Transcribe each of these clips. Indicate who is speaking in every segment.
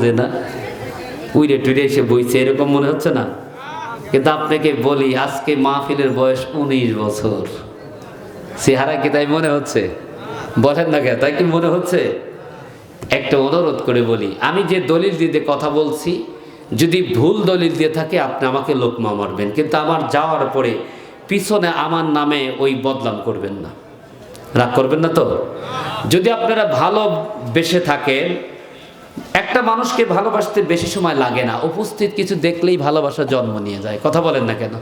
Speaker 1: যে না, উইরে টুইরে এসে বইছে, এরকম মনে হচ্ছে না? কিন্তু আপনাকে বলি, আজকে মাহফিলের বয়স উনিশ বছর। চেহারা কি তাই মনে হচ্ছে? বলেন না কে তাই কি মনে হচ্ছে? একটা অনুরোধ করে বলি, আমি যে দলিল দিয়ে কথা বলছি, যদি ভুল দলিল দিয়ে থাকে, আপনি আমাকে লোকমা মারবেন। কিন্তু আমার যাওয়ার পরে পিছনে আমার নামে ওই বদলাম করবেন না। রাগ করবেন না তো? যদি আপনারা ভালো বেসে থাকেন একটা মানুষকে ভালোবাসতে বেশি সময় লাগে না। উপস্থিত কিছু দেখলেই ভালোবাসা জন্ম নিয়ে যায়। কথা বলেন না কেন?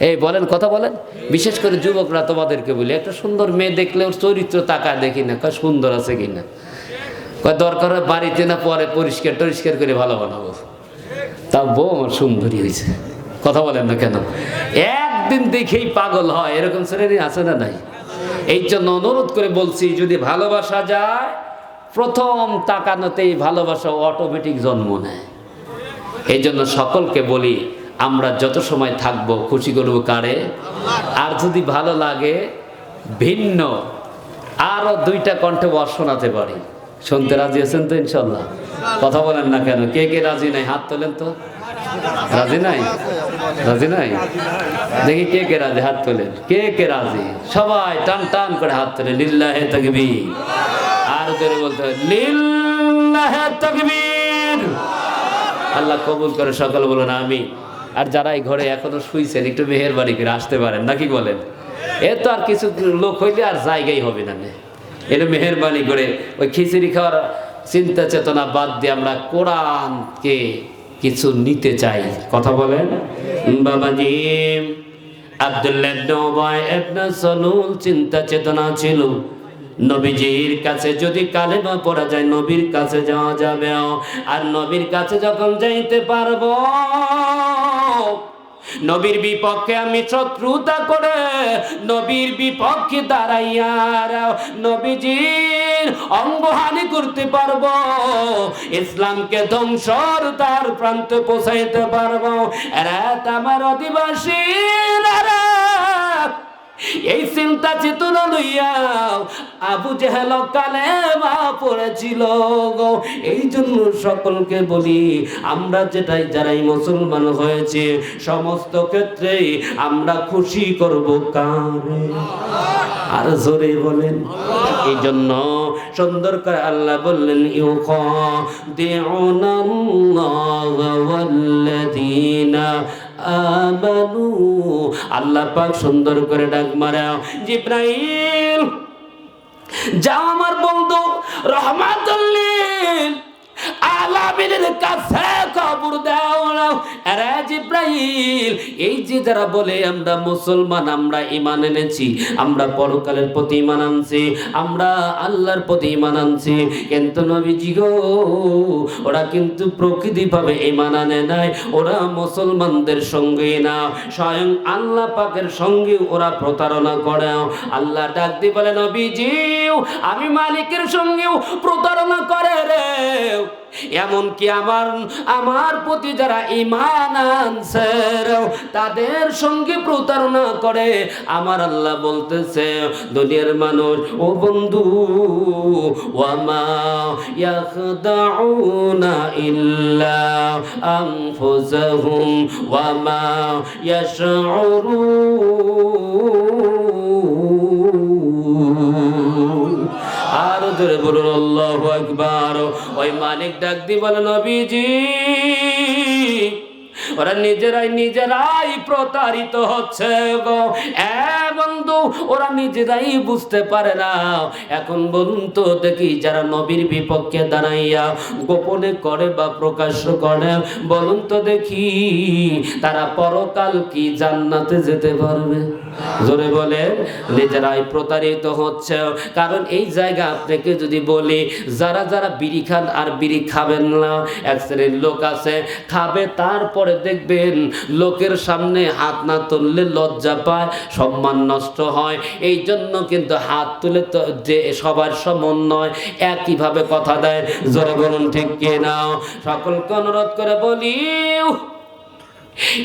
Speaker 1: এই বলেন, কথা বলেন। বিশেষ করে যুবকরা তোমাদেরকে বলি, একটা সুন্দর মেয়ে দেখলে ওর চরিত্র তাকায় দেখি না, কয় সুন্দর আছে কিনা। কয় দরকার হয় বাড়িতে না পরে পরিষ্কার টরিষ্কার করে ভালো বানাবো। তা বউ আমার সুন্দরী হয়েছে। কথা বলেন না কেন? একদিন দেখেই পাগল হয়। এরকম শ্রেণি আছে না নাই? এই জন্য অনুরোধ করে বলছি, যদি ভালোবাসা যায় প্রথম তাকানোতেই ভালোবাসা অটোমেটিক জন্ম নেয়। এই জন্য সকলকে বলি, আমরা যত সময় থাকব, খুশি করব কারে? আর যদি ভালো লাগে, ভিন্ন আরও দুইটা কণ্ঠে বর শোনাতে পারি। শুনতে রাজি আছেন তো ইনশাল্লাহ? কথা বলেন না কেন? কে কে রাজি নাই? হাত তোলেন তো। রাজি নাই? রাজি নাই? দেখি কে কে রাজি, হাত তোলেন। কে কে রাজি? সবাই টান টান করে হাত তোলে লিল্লাহে তকবীর। আর জোরে বলতে হয় লিল্লাহে তকবীর। আল্লাহ কবুল করে সকল বলুন আমি আর যারা এই ঘরে এখনও শুইছেন, একটু মেহেরবানি করে আসতে পারেন, নাকি বলেন? এ তো আর কিছু লোক হইলে আর জায়গাই হবে না নে। এটা মেহেরবানি করে ওই খিচুড়ি খাওয়ার চিন্তা চেতনা বাদ দিয়ে আমরা কোরআনকে কিছু নিতে চাই। কথা বলেন? বাবাজি, আব্দুল্লাহ চিন্তা চেতনা ছিল। নবীজির কাছে যদি কালেমা পড়া যায়, নবীর কাছে যাওয়া যাবে আর নবীর কাছে যখন যাইতে পারব, নবীর বিপক্ষে আমি শত্রুতা করে নবীর বিপক্ষে দাঁড়াইয়া নবীজির অঙ্গহানি করতে পারব। ইসলামকে ধ্বংসর তার প্রান্তে পৌঁছাইতে পারব। রাত আমার অধিবাসী এই চিন্তা চেতনা লইয়া আবু জেহেল কালে মা পড়েছিল গো। এই জন্য সকলকে বলি, আমরা যেটাই যারাই মুসলমান হয়েছে, সমস্ত ক্ষেত্রে আমরা খুশি করব কারে? আর জোরে বলেন। এই জন্য সুন্দর করে আল্লাহ বললেন দেওয়াল্লাযীনা আমানু। আল্লাহ পাক সুন্দর করে ডাক মারা জিব্রাইল যাও আমার বন্ধু রহমাতুল্লিল আলামিনের কাছে। এই যে যারা বলে, আমরা মুসলমান, আমরা ইমান এনেছি, আমরা পরকালের প্রতি ইমান আনছি, আমরা আল্লাহর প্রতি ইমান আনছি। কিন্তু নবীজি গো, ওরা কিন্তু প্রকৃতিভাবে ইমান আনে নাই, ওরা মুসলমানদের সঙ্গে না। স্বয়ং আল্লাহ পাকের সঙ্গে ওরা প্রতারণা করে। আল্লাহ ডাক দিয়ে বলে নবীজি আমি মালিকের সঙ্গেও প্রতারণা করে রে। এমনকি আমার আমার প্রতি যারা ইমান আনছে তাদের সঙ্গে প্রতারণা করে। আমার আল্লাহ বলতেছে, দুনিয়ার মানুষ, ও বন্ধু, ওয়ামা ইল্লা আর বলুন, আল্লাহু আকবার। ওই মালিক ডাক দি বলে, নবীজি ওরা নিজেরাই নিজেরাই প্রতারিত হচ্ছে গো। এ বন্ধু ওরা নিজেরাই বুঝতে পারে না। এখন বলুন তো দেখি যারা নবীর বিপক্ষে দাঁড়াইয়া গোপনে করে বা প্রকাশ্য করে, বলুন তো দেখি তারা পরকাল কি জান্নাতে যেতে পারবে? জোরে বলে নিজেরাই প্রতারিত হচ্ছে। কারণ এই জায়গা আপনাকে যদি বলি, যারা যারা বিড়ি খান আর বিড়ি খাবেন না, এক শ্রেণির লোক আছে, খাবে তারপরে দেখবেন লোকের সামনে হাত না তুললে লজ্জা পায়, সম্মান নষ্ট হয় এই জন্য কিন্তু হাত তুলে তো যে সবার সমন্বয় একইভাবে কথা দেয়। জোরে বলুন, ঠিক কে নাও সকলকে অনুরোধ করে বলি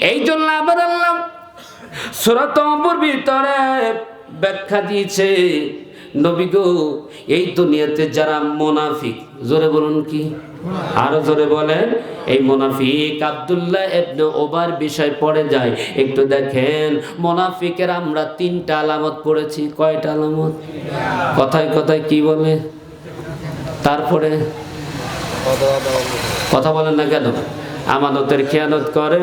Speaker 1: এই জন্য আবার আল্লাহ সুরত ভিতরে ব্যাখ্যা দিয়েছে নবী গো, এই দুনিয়াতে যারা মোনাফিক, জোরে বলুন কি? আরও জোরে বলেন, এই মোনাফিক আবদুল্লাহ ইবনে ওবার বিষয় পড়ে যায়। একটু দেখেন, মোনাফিকের আমরা তিনটা আলামত পড়েছি, কয়টা আলামত? কথায় কথায় কি বলে? তারপরে? কথা বলেন না কেন? আমানতের খেয়ানত করে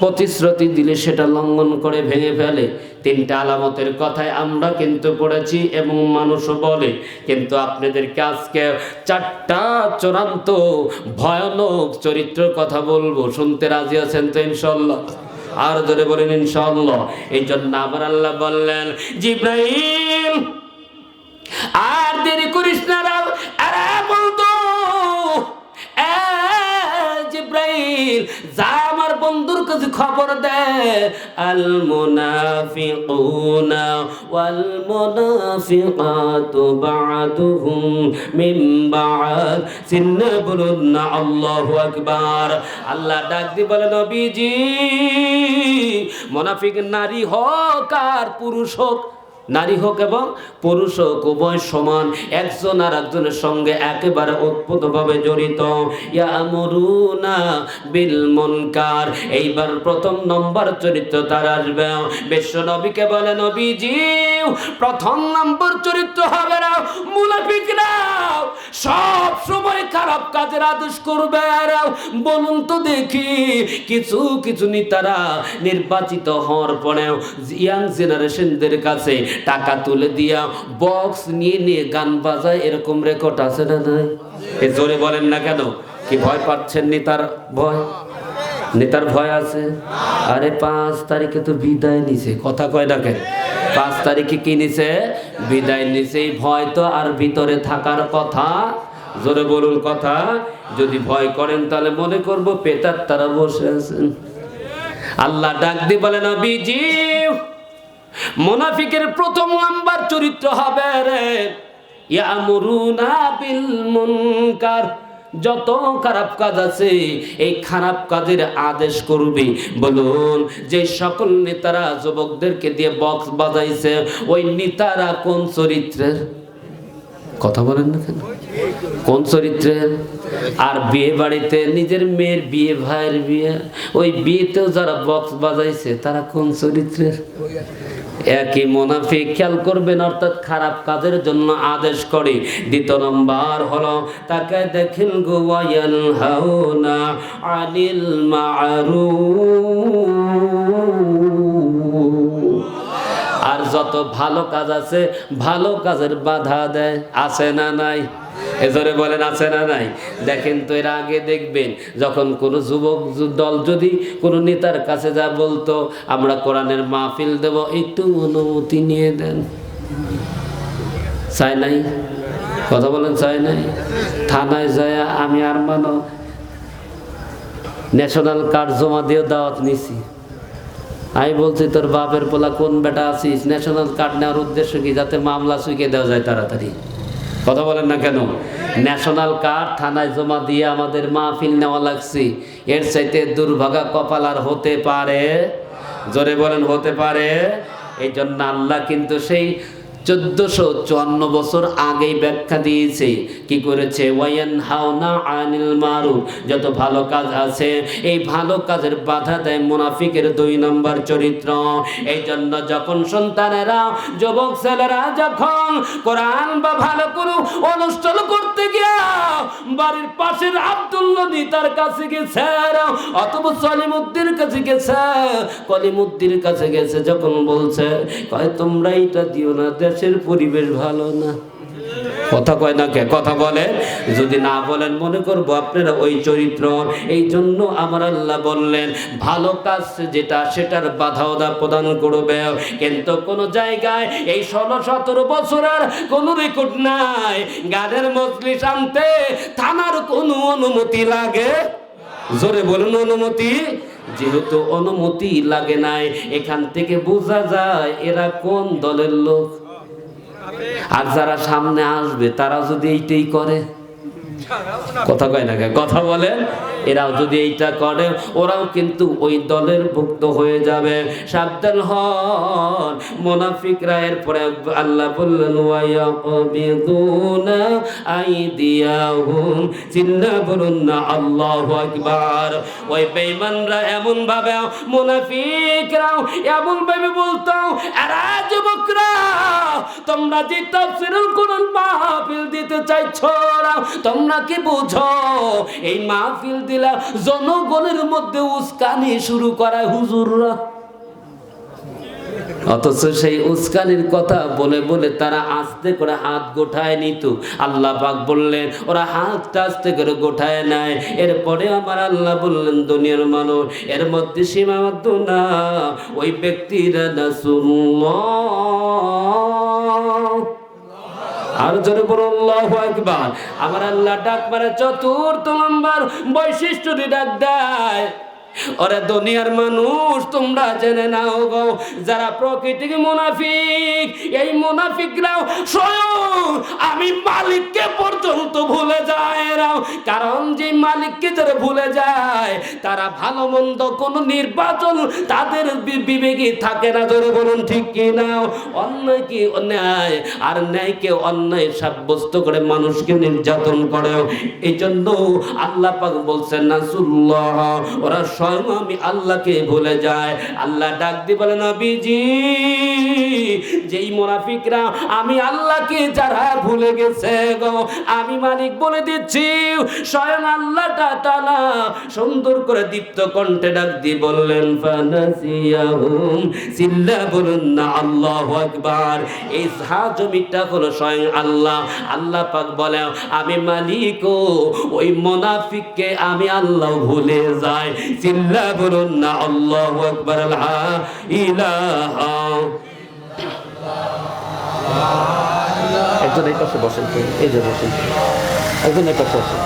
Speaker 1: প্রতিশ্রুতি দিলে সেটা লঙ্ঘন করে ভেঙে ফেলে। তিনটা আলামতের কথায় আমরা কিন্তু পড়েছি এবং মানুষও বলে, কিন্তু আপনাদেরকে আজকে চারটা চূড়ান্ত ভয়ানক চরিত্রের কথা বলব। শুনতে রাজি আছেন তো ইনশাল্লাহ আর ধরে বলেন ইনশাল্লাহ এই জন্য আবার আল্লাহ বললেন জিব্রাহিম আর দেরি করিস না বলতো, এ জিব্রাইল, যা বন্ধুর কাছে খবর দে। আল মুনাফিকুনা ওয়াল মুনাফিকাতু বা'দুহুম মিন বা'দ। সিন্না বলুন না আল্লাহু আকবার। আল্লাহ ডাক দি বলে, নবীজি, মোনাফিক নারী হোক আর পুরুষ হোক নারী হোক এবং পুরুষ হোক, উভয় সমান, একজন আর একজনের সঙ্গে একেবারে ভাবে জড়িত। বিল এইবার প্রথম নম্বর চরিত্র তার আসবে। বিশ্ব নবীকে বলে, নবীজি, প্রথম নম্বর চরিত্র হবে না মুনাফিকরা সব সময় খারাপ কাজের আদেশ করবে। আর বলুন তো দেখি, কিছু কিছু নেতারা নির্বাচিত হওয়ার পরেও ইয়াং জেনারেশনদের কাছে টাকা তুলে দিয়া বক্স নিয়ে নিয়ে গান বাজায়, এরকম রেকর্ড আছে না নাই? এ জোরে বলেন না কেন? কি ভয় পাচ্ছেন নেতার ভয়? নেতার ভয় আছে? আরে পাঁচ তারিখে তো বিদায় নিছে, কথা কয় না কেন? পাঁচ তারিখে কি নিছে? বিদায় নিছে, এই ভয় তো আর ভিতরে থাকার কথা। জোরে বলুন কথা, যদি ভয় করেন তাহলে মনে করব পেতার তারা বসে আছেন। আল্লাহ ডাক দি বলে নবীজি মোনাফিকের প্রথম নাম্বার চরিত্র হবে রে। বিল মুনকার। যত খারাপ কাজ আছে, এই খারাপ কাজের আদেশ করবে। বলুন, যে সকল নেতারা, যুবকদেরকে দিয়ে বক্স বাজাইছে, ওই নেতারা কোন চরিত্রের? কথা বলেন না কেন? কোন চরিত্রের? আর বিয়ে বাড়িতে নিজের মেয়ের বিয়ে, ভাইয়ের বিয়ে, ওই বিয়েতেও যারা বক্স বাজাইছে, তারা কোন চরিত্রের? একই মোনাফিক খেয়াল করবেন, অর্থাৎ খারাপ কাজের জন্য আদেশ করে। দ্বিতীয় নম্বর হলো, তাকে দেখেন গোয়াল হাওনা আনিল মারুফ। আর যত ভালো কাজ আছে, ভালো কাজের বাধা দেয়, আছে না নাই? এজরে বলেন, আছে না নাই? দেখেন তো এর আগে দেখবেন, যখন কোনো যুবক দল যদি কোনো নেতার কাছে যা বলতো, আমরা কোরআনের মাহফিল দেব, একটু অনুমতি নিয়ে দেন। চাই নাই? কথা বলেন চাই নাই? থানায় যায় আমি আর মানো, ন্যাশনাল কার্ড জমা দিয়ে দাওয়াত নিছি। আমি বলছি, তোর বাপের পোলা কোন বেটা আছিস? ন্যাশনাল কার্ড নেওয়ার উদ্দেশ্য কি? যাতে মামলা চুইকে দেওয়া যায় তাড়াতাড়ি। কথা বলেন না কেন? ন্যাশনাল কার্ড থানায় জমা দিয়ে আমাদের মাহফিল নেওয়া লাগছে। এর চাইতে দুর্ভাগা কপাল আর হতে পারে, জোরে বলেন হতে পারে। এই জন্য আল্লাহ কিন্তু সেই চোদ্দশো চুয়ান্ন বছর আগেই ব্যাখ্যা দিয়েছে। কি করেছে? ওয়াইন হাওনা আনিল মারু যত ভালো কাজ আছে, এই ভালো কাজের বাধা দেয় মুনাফিকের দুই নম্বর চরিত্র। এই জন্য যখন সন্তানেরা, যুবক ছেলেরা যখন কোরআন বা ভালো কোনো অনুষ্ঠান করতে গিয়া বাড়ির পাশের আব্দুল্লাহ তার কাছে গেছে, অথবা সলিমুদ্দির কাছে গেছে কলিমুদ্দির কাছে গেছে, যখন বলছে, কয় তোমরা এটা দিও না দেশের পরিবেশ ভালো না। কথা কয় না কে? কথা বলে? যদি না বলেন, মনে করব আপনারা ওই চরিত্র। এই জন্য আমার আল্লাহ বললেন, ভালো কাজ যেটা, সেটার বাধা ওদা প্রদান করবে। কিন্তু কোন জায়গায় এই ষোলো সতেরো বছরের কোনো রেকর্ড নাই। গানের মজলিস আনতে থানার কোনো অনুমতি লাগে? জোরে বলুন, অনুমতি। যেহেতু অনুমতি লাগে নাই, এখান থেকে বোঝা যায় এরা কোন দলের লোক। আর যারা সামনে আসবে, তারা যদি এইটাই করে। কথা কয় না কথা বলেন? এরাও যদি এইটা করে, ওরাও কিন্তু ওই দলের ভুক্ত হয়ে যাবে। সাবধান হন। মোনাফিকরা এরপরে আল্লাহ বললেন আইদিয়াহুম। চিন্না বলুন না, আল্লাহু আকবার। ওই বেঈমানরা এমন ভাবে মুনাফিকরাও এমন ভাবে বলতো, এরা যুবকরা তোমরা যে তাফসিরুল কোরআন মাহফিল দিতে চাইছো না, তোমরা কি বুঝো? এই মাহফিল দিলা জনগণের মধ্যে উস্কানি শুরু করায় হুজুররা। অথচ সেই উস্কানির কথা বলে বলে তারা আস্তে করে হাত গোঠায় নিত। আল্লাহ পাক বললেন, ওরা হাতটা আস্তে করে গোঠায় নেয়। এরপরে আমার আল্লাহ বললেন, দুনিয়ার মানুষ, এর মধ্যে সীমাবদ্ধ না। ওই ব্যক্তিরা না আর জোরে আমার আল্লাহ ডাক মারে, চতুর্থ নম্বর বৈশিষ্ট্যটি ডাক দেয়। ওরে দুনিয়ার মানুষ, তোমরা জেনে নাও গো, যারা প্রকৃতিক মুনাফিক, এই মুনাফিকরাও স্বয়ং আমি মালিককে পর্যন্ত ভুলে যায় এরা কারণ যে মালিককে যারা ভুলে যায়, তারা ভালো মন্দ কোনো নির্বাচন তাদের বিবেকে থাকে না ধরে বলুন ঠিক কি নাও অন্যায় কি অন্যায়? আর ন্যায়কে অন্যায় সাব্যস্ত করে মানুষকে নির্যাতন করে এই জন্য আল্লাহ পাক বলছেন নাসুল্লাহ ওরা স্বয়ং আমি আল্লাহকে ভুলে যায় আল্লাহ ডাক দিয়ে বলে, নবীজি, যেই মুনাফিকরা আমি আল্লাহকে যারা ভুলে গেছে গো, আমি মালিক বলে দিচ্ছি, স্বয়ং আল্লাহ তাআলা সুন্দর করে দীপ্ত কণ্ঠে ডাক দিয়ে বললেন, ফানাসিয়াহুম সিল্লা বলুন না আল্লাহু আকবার। এই জমিটা হলো স্বয়ং আল্লাহ। আল্লাহ পাক বলে, আমি মালিক ওই মুনাফিককে আমি আল্লাহ ভুলে যাই। সিল্লা বলুন না আল্লাহ আকবার ইলাহা একজন এই পাশে বসেন, এই যে বসেন, একজন এই পাশে বসেন।